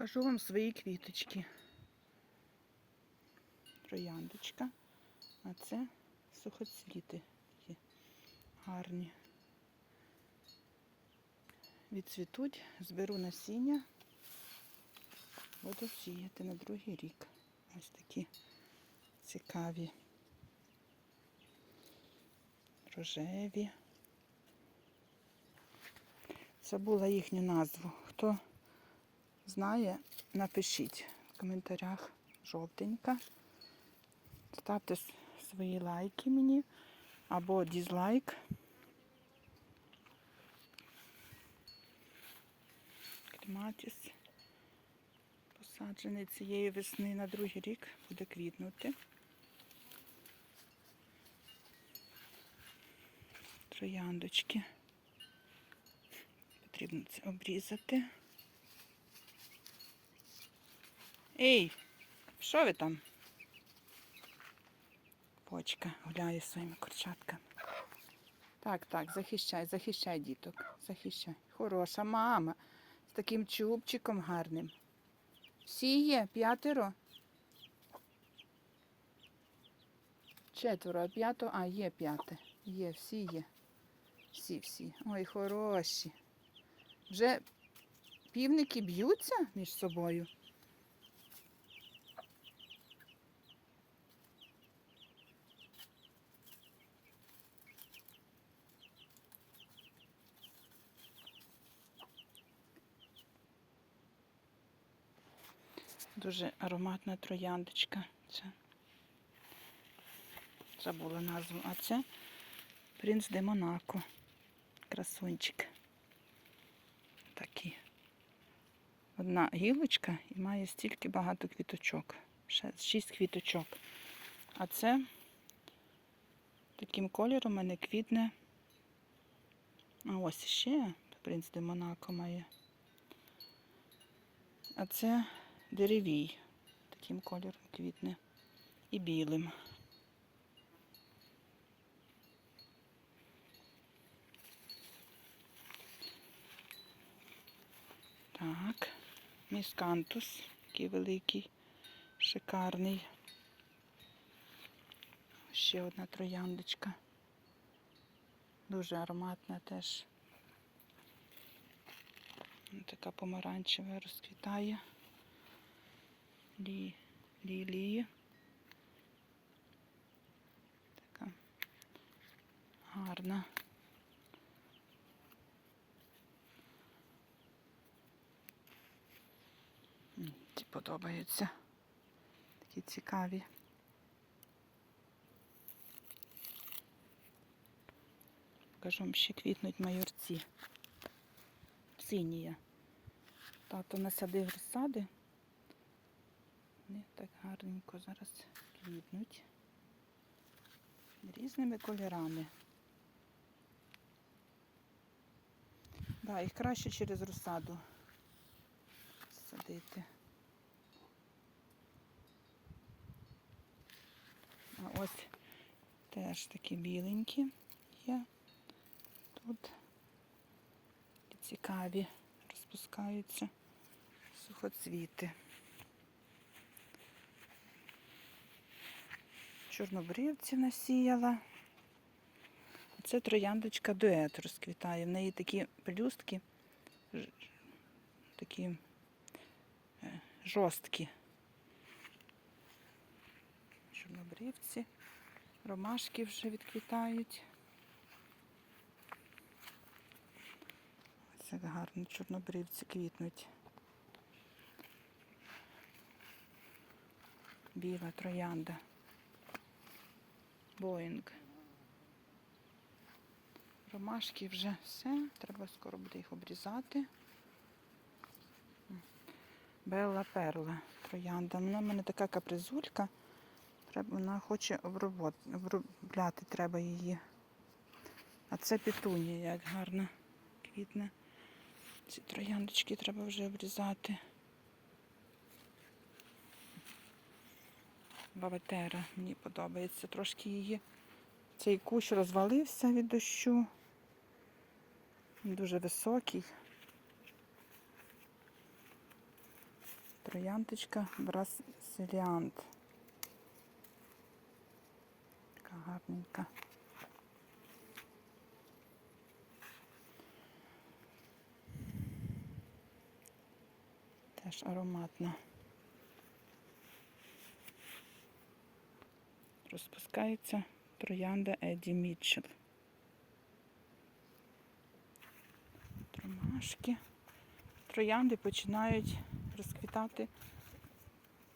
Покажу вам свої квіточки. Трояндочка. А це сухоцвіти такі гарні. Відцвітуть, зберу насіння, буду сіяти на другий рік. Ось такі цікаві. Рожеві. Забула їхню назву. Хто знає, напишіть в коментарях жовтенька. Ставте свої лайки мені або дізлайк. Клематіс посаджений цієї весни на другий рік буде квітнути. Трояндочки. Потрібно це обрізати. Ей, що ви там? Почка гуляє своїми курчатками. Так, так, захищай, захищай діток. Захищай. Хороша мама. З таким чубчиком гарним. Всі є, п'ятеро. Четверо, а п'ято, а є п'яте. Є, всі є. Всі, всі. Ой, хороші. Вже півники б'ються між собою. Дуже ароматна трояндочка. Це забула назву. А це принц де Монако. Красунчик. Такий. Одна гілочка і має стільки багато квіточок. Шість квіточок. А це таким кольором у мене квітне. А ось ще принц де Монако має. А це деревій. Таким кольором квітне. І білим. Так, міскантус, такий великий, шикарний. Ще одна трояндочка. Дуже ароматна теж. Така помаранчева розквітає. Лі, лілії. Така гарна. Ці подобаються. Такі цікаві. Покажу вам ще квітнуть майорці. Синія. Тато насадив розсади. Вони так гарненько зараз квітнуть. Різними кольорами. Да, їх краще через розсаду садити. А ось теж такі біленькі є. Тут і цікаві розпускаються сухоцвіти. Чорнобривці насіяла. Це трояндочка дует розквітає. В неї такі пелюстки такі е, жорсткі. Чорнобривці. Ромашки вже відквітають. Ось гарно чорнобривці квітнуть. Біла троянда. Боїнг. Ромашки вже все. Треба скоро буде їх обрізати. Белла перла. Троянда. Вона в мене така капризулька. Треба, вона хоче обробляти треба її. А це петунія, як гарно квітне. Ці трояндочки треба вже обрізати. Бабетера мені подобається. Трошки її. Цей кущ розвалився від дощу. Він дуже високий. Троянточка Брасиліант. Така гарненька. Теж ароматна. Розпускається троянда Еді Мітчелл. Тромашки. Троянди починають розквітати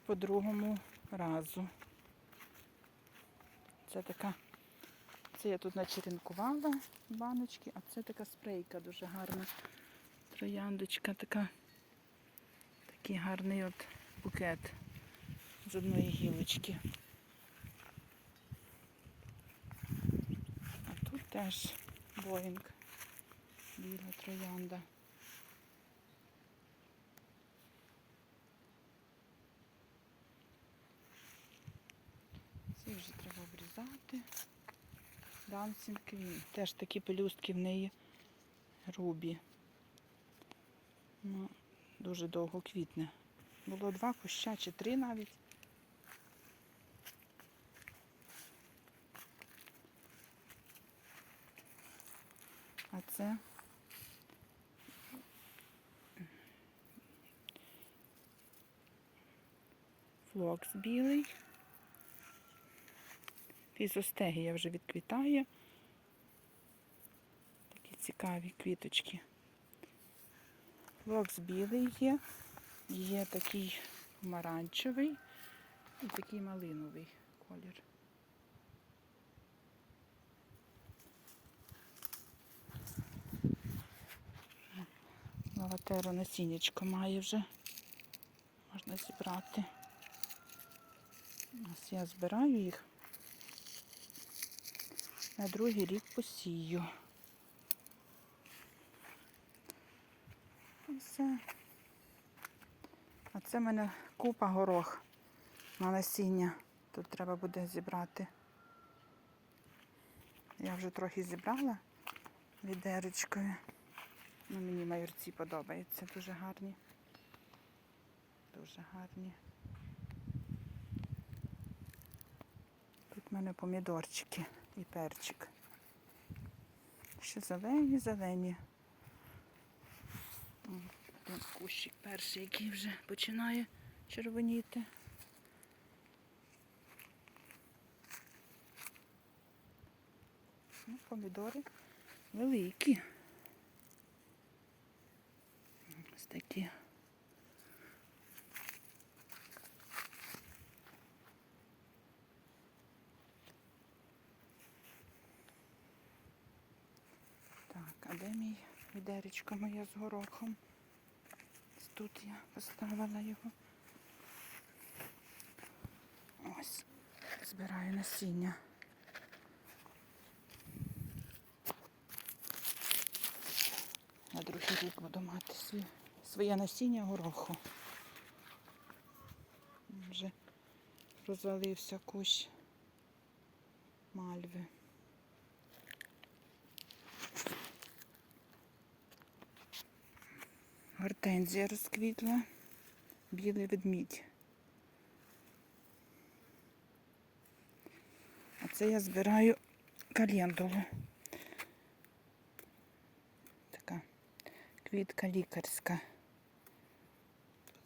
по другому разу. Це така, це я тут начеренкувала баночки, а це така спрейка дуже гарна. Трояндочка така, такий гарний от букет з одної гілочки. А тут теж боїнг, біла троянда. Ці вже треба обрізати. Dancing Queen. Теж такі пелюстки в неї рубі. Ну, дуже довго квітне. Було два куща чи три навіть. А це флокс білий. Фізостегія вже відквітає. Такі цікаві квіточки. Флокс білий є, є такий помаранчевий і такий малиновий колір. Лаватеро насіннячко має вже. Можна зібрати. Ось я збираю їх. На другий рік посію. Все. А це в мене купа горох на насіння. Тут треба буде зібрати. Я вже трохи зібрала відерочкою. Ну, мені майорці подобаються, дуже гарні. Дуже гарні. Тут в мене помідорчики і перчик. Ще зелені, зелені. О, кущик перший, який вже починає червоніти. Ну, помідори великі. Ось такі. Так, а де мій відеречко моє з горохом? Тут я поставила його. Ось, збираю насіння. На другий рік буду мати свій, своє насіння гороху. Вже розвалився кущ мальви. Гортензія розквітла, білий ведмідь. А це я збираю календулу. Така квітка лікарська.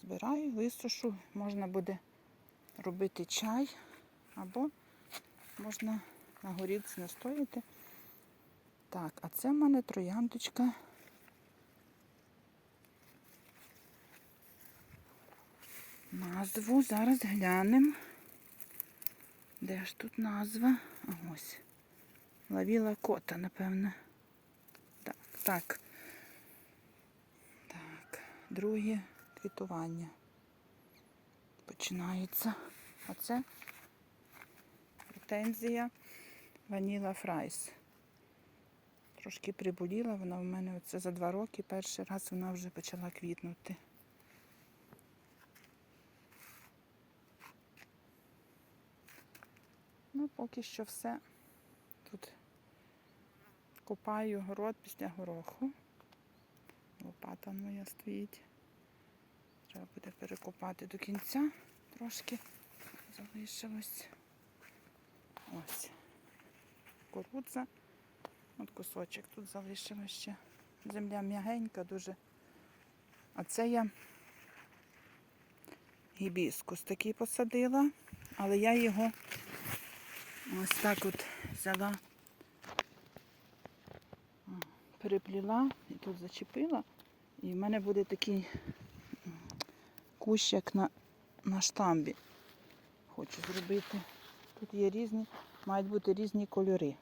Збираю, висушу, можна буде робити чай або можна на горілці настояти. Так, а це в мене трояндочка. Назву зараз глянемо. Де ж тут назва? А ось. Лавіла кота, напевно. Так, так. Так, друге квітування. Починається. А це претензія Ваніла Фрайс. Трошки приболіла, вона в мене оце за два роки. Перший раз вона вже почала квітнути. Ну, поки що все. Тут копаю город після гороху. Лопата моя стоїть. Треба буде перекопати до кінця. Трошки залишилось. Ось. Кукурудза. От кусочок тут залишилось ще. Земля м'ягенька дуже. А це я гібіскус такий посадила, але я його ось так от взяла, перепліла і тут зачепила. І в мене буде такий кущ, як на, на штамбі. Хочу зробити. Тут є різні, мають бути різні кольори.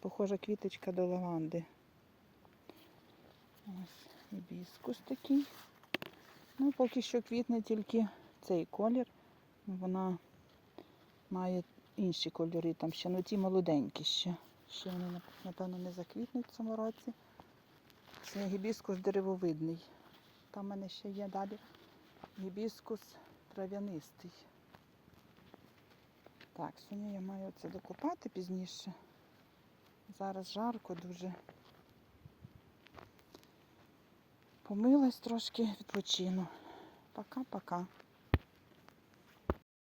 Похожа квіточка до лаванди. Ось гібіскус такий. Ну, поки що квітне тільки цей колір. Вона має інші кольори там ще, ну ті молоденькі ще. Ще вони, напевно, не заквітнуть в цьому році. Це гібіскус деревовидний. Там в мене ще є далі гібіскус трав'янистий. Так, сьогодні я маю це докупати пізніше. Зараз жарко дуже. Помилась трошки, відпочину. Пока-пока.